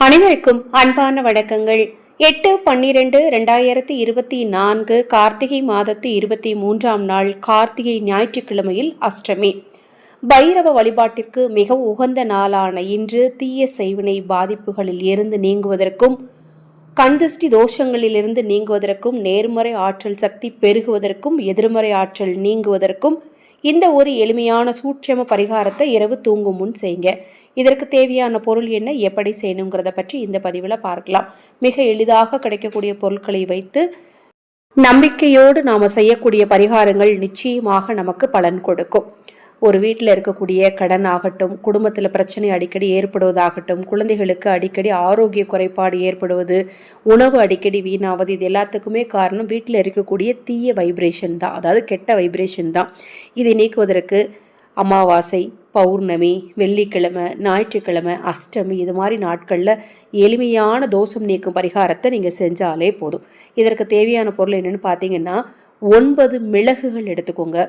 அனைவருக்கும் அன்பான வணக்கங்கள். எட்டு பன்னிரெண்டு ரெண்டாயிரத்தி இருபத்தி நான்கு கார்த்திகை மாதத்து இருபத்தி மூன்றாம் நாள் கார்த்திகை ஞாயிற்றுக்கிழமையில் அஷ்டமி. பைரவ வழிபாட்டிற்கு மிக உகந்த நாளான இன்று தீய செய்வினை பாதிப்புகளில் இருந்து நீங்குவதற்கும் கண்திஷ்டி தோஷங்களிலிருந்து நீங்குவதற்கும் நேர்மறை ஆற்றல் சக்தி பெருகுவதற்கும் எதிர்மறை ஆற்றல் நீங்குவதற்கும் இந்த ஒரு எளிமையான சூட்சம பரிகாரத்தை இரவு தூங்கும் முன் செய்யுங்க. இதற்கு தேவையான பொருள் என்ன எப்படி செய்யணுங்கிறத பற்றி இந்த பதிவில் பார்க்கலாம். மிக எளிதாக கிடைக்கக்கூடிய பொருட்களை வைத்து நம்பிக்கையோடு நாம் செய்யக்கூடிய பரிகாரங்கள் நிச்சயமாக நமக்கு பலன் கொடுக்கும். ஒரு வீட்டில் இருக்கக்கூடிய கடன் ஆகட்டும் குடும்பத்தில் பிரச்சனை அடிக்கடி ஏற்படுவதாகட்டும் குழந்தைகளுக்கு அடிக்கடி ஆரோக்கிய குறைபாடு ஏற்படுவது உணவு அடிக்கடி வீணாவது இது எல்லாத்துக்குமே காரணம் வீட்டில் இருக்கக்கூடிய தீய வைப்ரேஷன் தான். அதாவது கெட்ட வைப்ரேஷன் தான். இதை நீக்குவதற்கு அமாவாசை பௌர்ணமி வெள்ளிக்கிழமை ஞாயிற்றுக்கிழமை அஷ்டமி இது மாதிரி நாட்களில் எளிமையான தோஷம் நீக்கும் பரிகாரத்தை நீங்கள் செஞ்சாலே போதும். இதற்கு தேவையான பொருள் என்னென்னு பார்த்தீங்கன்னா ஒன்பது மிளகுகள் எடுத்துக்கோங்க.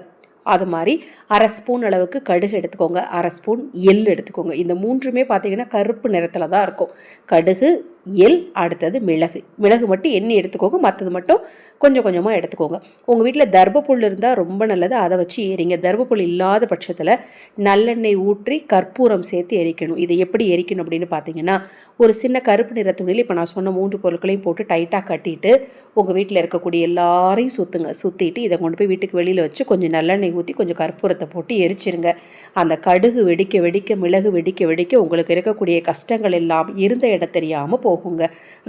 அது மாதிரி அரை ஸ்பூன் அளவுக்கு கடுகு எடுத்துக்கோங்க. அரை ஸ்பூன் எள் எடுத்துக்கோங்க. இந்த மூன்றுமே பார்த்தீங்கன்னா கருப்பு நிறத்தில் தான் இருக்கும். கடுகு எள் அடுத்தது மிளகு. மிளகு மட்டும் எண்ணெய் எடுத்துக்கோங்க. மற்றது மட்டும் கொஞ்சம் கொஞ்சமாக எடுத்துக்கோங்க. உங்கள் வீட்டில் தர்பப்புல் இருந்தால் ரொம்ப நல்லது. அதை வச்சு எரிங்க தர்பப்புல் இல்லாத பட்சத்தில் நல்லெண்ணெய் ஊற்றி கற்பூரம் சேர்த்து எரிக்கணும். இதை எப்படி எரிக்கணும் அப்படின்னு பார்த்தீங்கன்னா ஒரு சின்ன கருப்பு நிற துணியில் இப்போ நான் சொன்ன மூன்று பொருட்களையும் போட்டு டைட்டாக கட்டிட்டு உங்கள் வீட்டில் இருக்கக்கூடிய எல்லாரையும் சுற்றுங்க சுற்றிட்டு இதை கொண்டு போய் வீட்டுக்கு வெளியில் வச்சு கொஞ்சம் நல்லெண்ணெய் ஊற்றி கொஞ்சம் கற்பூரத்தை போட்டு எரிச்சிருங்க. அந்த கடுகு வெடிக்க வெடிக்க மிளகு வெடிக்க வெடிக்க உங்களுக்கு இருக்கக்கூடிய கஷ்டங்கள் எல்லாம் இருந்த இடம் தெரியாமல் போகுங்க.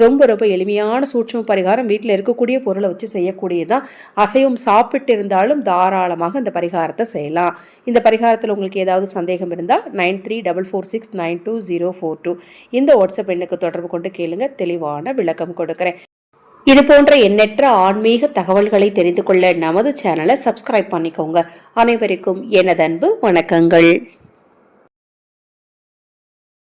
ரொம்ப ரொம்ப எளிமையான சூட்சம பரிகாரம் வீட்டில் இருக்கக்கூடிய பொருளை வச்சு செய்யக்கூடியதான் அசைவம் சாப்பிட்டு இருந்தாலும் தாராளமாக இந்த பரிகாரத்தை செய்யலாம். இந்த பரிகாரத்தில் உங்களுக்கு ஏதாவது சந்தேகம் இருந்தால் nine three double four six nine two zero four two. இந்த வாட்ஸ்அப் எண்ணுக்கு தொடர்பு கொண்டு கேளுங்க. தெளிவான விளக்கம் கொடுக்குறேன். இது போன்ற எண்ணற்ற ஆன்மீக தகவல்களை தெரிந்து கொள்ள நமது சேனலை சப்ஸ்கிரைப் பண்ணிக்கோங்க. அனைவருக்கும் எனதன்பு வணக்கங்கள்.